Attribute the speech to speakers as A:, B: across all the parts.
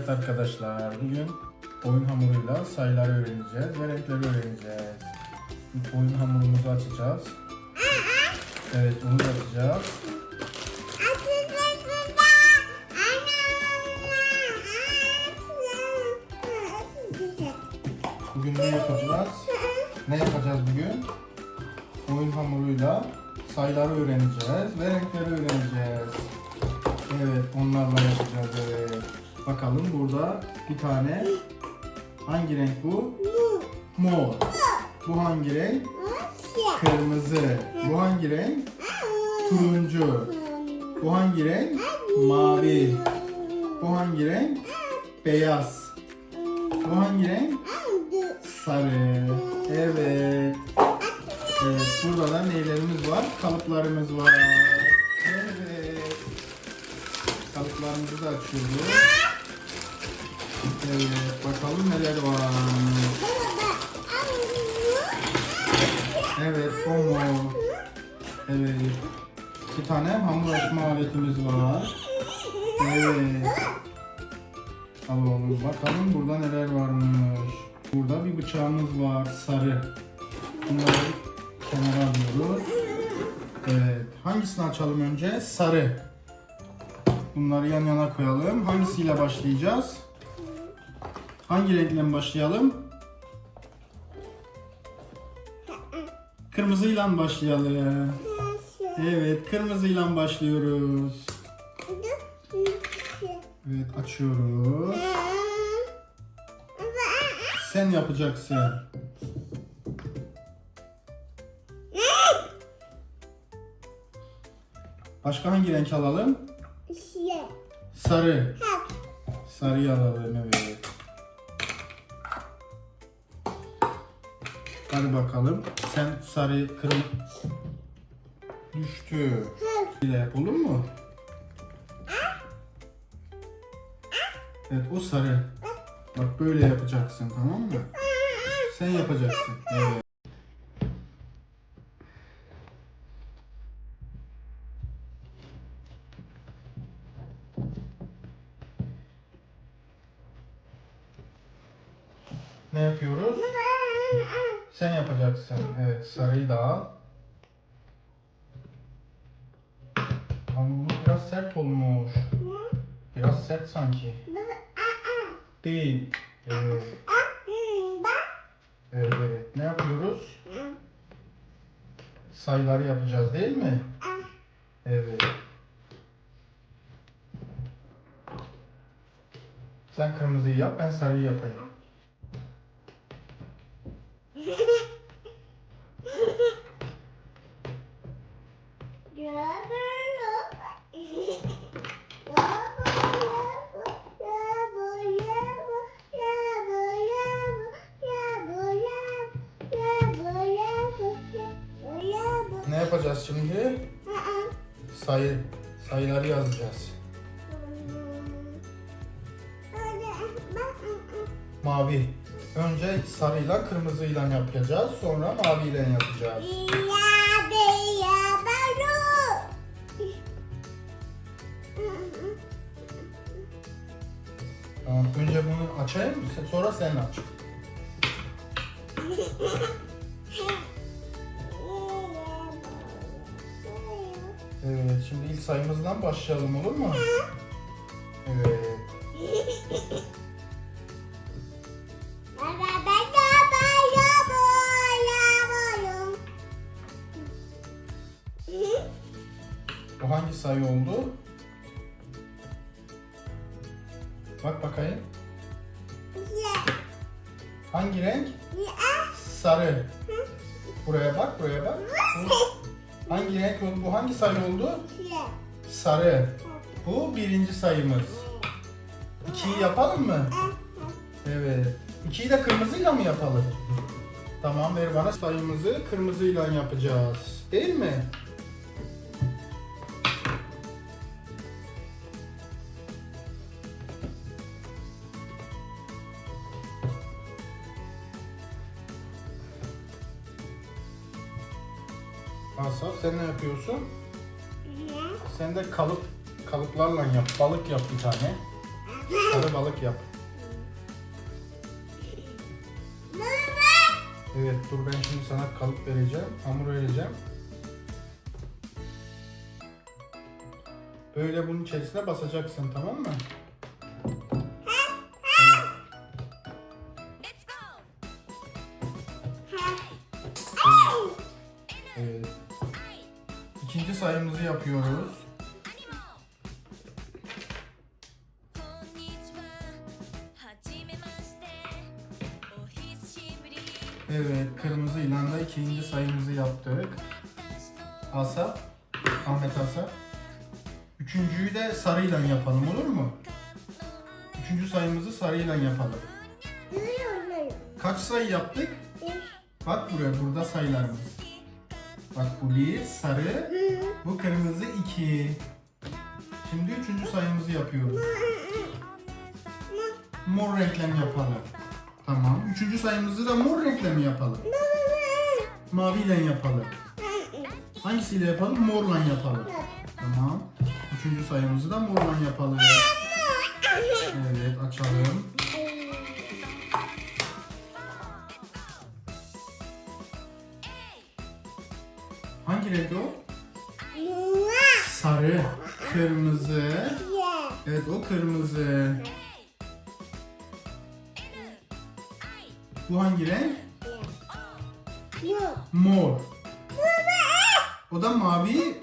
A: Evet arkadaşlar bugün oyun hamuruyla sayıları öğreneceğiz ve renkleri öğreneceğiz. İlk oyun hamurumuzu açacağız. Evet onu da açacağız. Bugün ne yapacağız? Ne yapacağız bugün? Oyun hamuruyla sayıları öğreneceğiz ve renkleri öğreneceğiz. Evet onlarla yapacağız evet. Bakalım burada bir tane hangi renk bu? Mor. Bu hangi renk? Kırmızı. Bu hangi renk? Turuncu. Bu hangi renk? Mavi. Bu hangi renk? Beyaz. Bu hangi renk? Sarı. Evet. Evet, burada da neylerimiz var? Kalıplarımız var. Evet. Kalıplarımızı da açıyoruz. Evet, bakalım neler var. Evet, o mu? Evet. Bir tane hamur açma aletimiz var. Evet. Alalım bakalım burada neler varmış. Burada bir bıçağımız var sarı. Bunları kenara alıyoruz. Evet. Hangisini açalım önce? Sarı. Bunları yan yana koyalım. Hangisiyle başlayacağız? Hangi renkle başlayalım? Kırmızıyla başlayalım. Evet, kırmızıyla başlıyoruz. Evet, açıyoruz. Sen yapacaksın. Başka hangi renk alalım? Sarı. Sarıyı alalım evet. Hadi bakalım. Sen sarı kırmızı düştü. De yapalım mu? Evet o sarı. Bak böyle yapacaksın tamam mı? Sen yapacaksın. Evet. Yapacaksın. Evet, sarıyı da al. Ama biraz sert olmuş. Biraz sert sanki. Değil. Evet, evet. Ne yapıyoruz? Sayıları yapacağız değil mi? Evet. Sen kırmızıyı yap, ben sarıyı yapayım. Ne yapacağız şimdi? Sayı, sayıları yazacağız. Mavi. Önce sarıyla kırmızıyla yapacağız. Sonra maviyle yapacağız. Açayım. Sonra sen aç. Evet. Şimdi ilk sayımızdan başlayalım olur mu? Evet. Bu hangi sayı oldu? Bak bakayım. Hangi renk? Sarı. Buraya bak, buraya bak. Bu hangi renk oldu? Bu hangi sayı oldu? Sarı. Bu birinci sayımız. İkiyi yapalım mı? Evet. İkiyi de kırmızıyla mı yapalım? Tamam ver bana sayımızı kırmızıyla yapacağız. Değil mi? Sen ne yapıyorsun? Sen de kalıp kalıplarla yap. Balık yap bir tane. Sarı balık yap. Evet dur ben şimdi sana kalıp vereceğim. Hamur vereceğim. Böyle bunun içerisine basacaksın tamam mı?
B: Go!
A: Evet ikinci sayımızı yapıyoruz. Evet, kırmızı ilanda ikinci sayımızı yaptık. Asap, Ahmet Asap. Üçüncüyü de sarıyla yapalım olur mu? Üçüncü sayımızı sarıyla yapalım. Kaç sayı yaptık? Bak buraya burada sayılarımız. Bak bu bir sarı, bu kırmızı iki. Şimdi üçüncü sayımızı yapıyoruz. Mor renklem yapalım. Tamam. Üçüncü sayımızı da mor renklem yapalım. Maviyle yapalım. Hangisiyle yapalım? Morla yapalım. Tamam. Üçüncü sayımızı da morla yapalım. Evet açalım. Hangi renk o? Sarı, kırmızı. Evet o kırmızı. Bu hangi renk? Mor. O da mavi.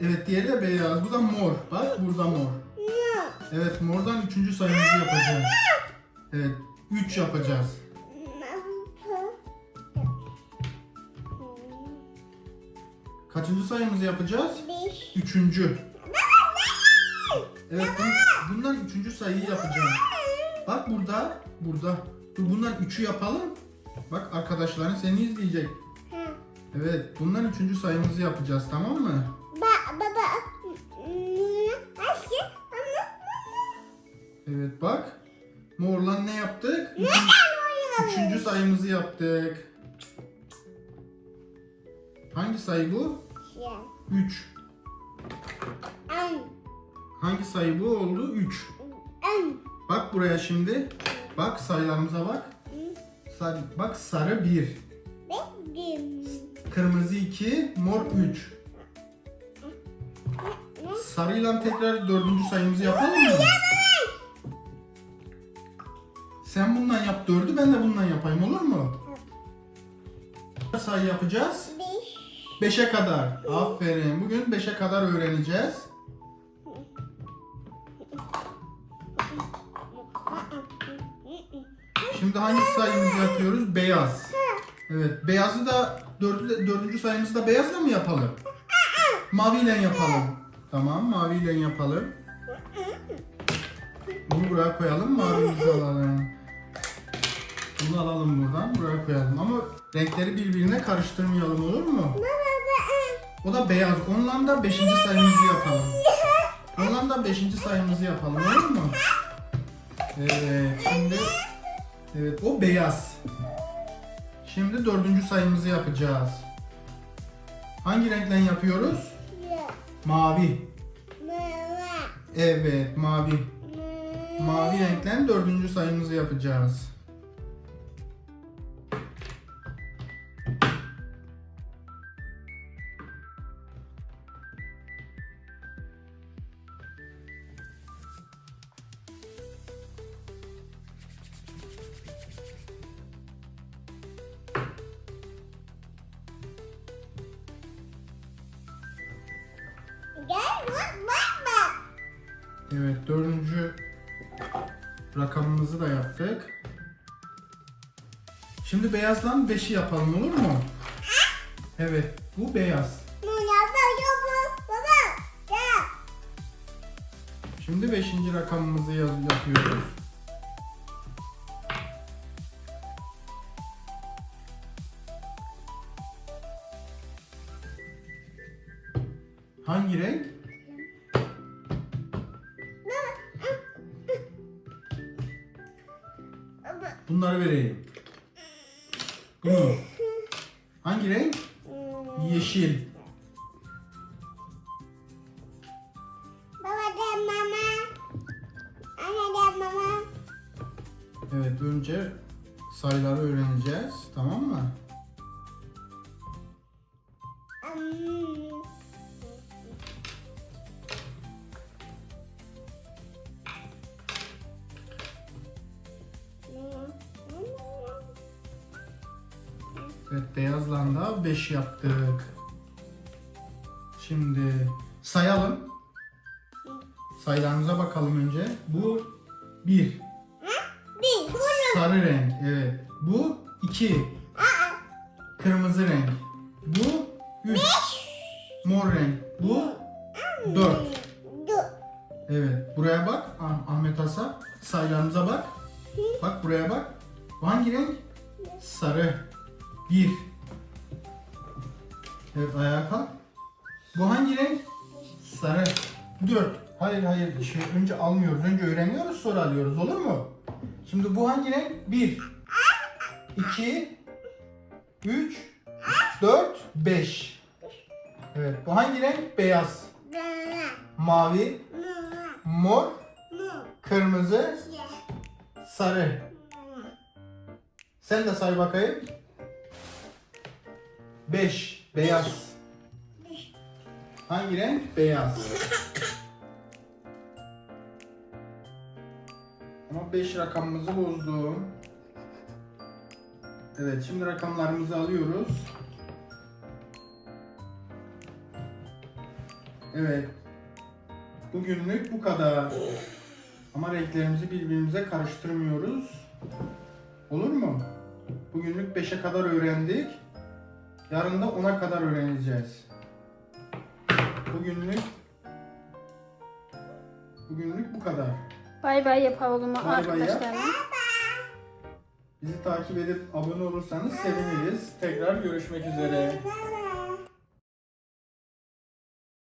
A: Evet diğeri de beyaz. Bu da mor. Bak burada mor. Evet mordan üçüncü sayımızı yapacağız. Evet. Üç yapacağız. Kaçıncı sayımızı yapacağız? Üçüncü. Evet bun- bundan üçüncü sayıyı yapacağım. Bak burada. Burada. Dur bundan üçü yapalım. Bak arkadaşların seni izleyecek. Evet bundan üçüncü sayımızı yapacağız tamam mı? Evet bak. Morla ne yaptık? Üçüncü, üçüncü sayımızı yaptık. Hangi sayı bu? 3. Hangi sayı bu oldu? 3. Bak buraya şimdi. Bak sayılarımıza bak. Sarı, bak sarı 1. Kırmızı 2. Mor 3. Sarıyla tekrar dördüncü sayımızı yapalım mı? Sen bundan yap dördü ben de bundan yapayım olur mu? Sayı yapacağız? 5'e kadar. Aferin. Bugün 5'e kadar öğreneceğiz. Şimdi hangi sayımızı yapıyoruz? Beyaz. Evet. Beyazı da dördü, dördüncü sayımızı da beyazla mı yapalım? Maviyle yapalım. Tamam. Maviyle yapalım. Bunu buraya koyalım. Mavimizi alalım. Bunu alalım buradan. Buraya koyalım. Ama renkleri birbirine karıştırmayalım olur mu? O da beyaz. Ondan da 5. sayımızı yapalım. Ondan da 5. sayımızı yapalım olur mu? Evet. Şimdi Evet o beyaz. Şimdi dördüncü sayımızı yapacağız. Hangi renkten yapıyoruz? Mavi. Evet mavi. Mavi renkten dördüncü sayımızı yapacağız. Evet dördüncü rakamımızı da yaptık. Şimdi beyazdan 5'i yapalım olur mu? Evet bu beyaz. Şimdi 5. rakamımızı yaz yapıyoruz. Hangi renk? Bunları vereyim. Bu mu? Hangi renk? Yeşil.
C: Baba de mama. Anne de mama.
A: Evet önce sayıları öğreneceğiz. Tamam mı? Evet beyazla da 5 yaptık. Şimdi sayalım. Sayılarımıza bakalım önce. Bu 1.
C: Bir. Bunu.
A: Sarı renk. Evet. Bu 2. Kırmızı renk. Bu 3. Mor renk. Bu 4.
C: Dur.
A: Evet. Buraya bak. Ah- Ahmet Hasan. Sayılarımıza bak. Bak buraya bak. Bu hangi renk? Sarı. 1. Evet ayağa kalk. Bu hangi renk? Sarı. 4. Hayır hayır. Şey, önce almıyoruz. Önce öğreniyoruz sonra alıyoruz. Olur mu? Şimdi bu hangi renk? 1. 2. 3. 4. 5. Evet. Bu hangi renk? Beyaz. Mavi. Mor. Kırmızı. Sarı. Sen de say bakayım. 5. Beyaz. Hangi renk? Beyaz. Ama 5 rakamımızı bozdum. Evet, şimdi rakamlarımızı alıyoruz. Evet. Bugünlük bu kadar. Ama renklerimizi birbirimize karıştırmıyoruz. Olur mu? Bugünlük 5'e kadar öğrendik. Yarın da 10'a kadar öğreneceğiz. Bugünlük Bugünlük bu kadar.
D: Bay bay yapalım
A: Bay bay yap.
D: arkadaşlarla.
A: Bizi takip edip abone olursanız seviniriz. Tekrar görüşmek üzere.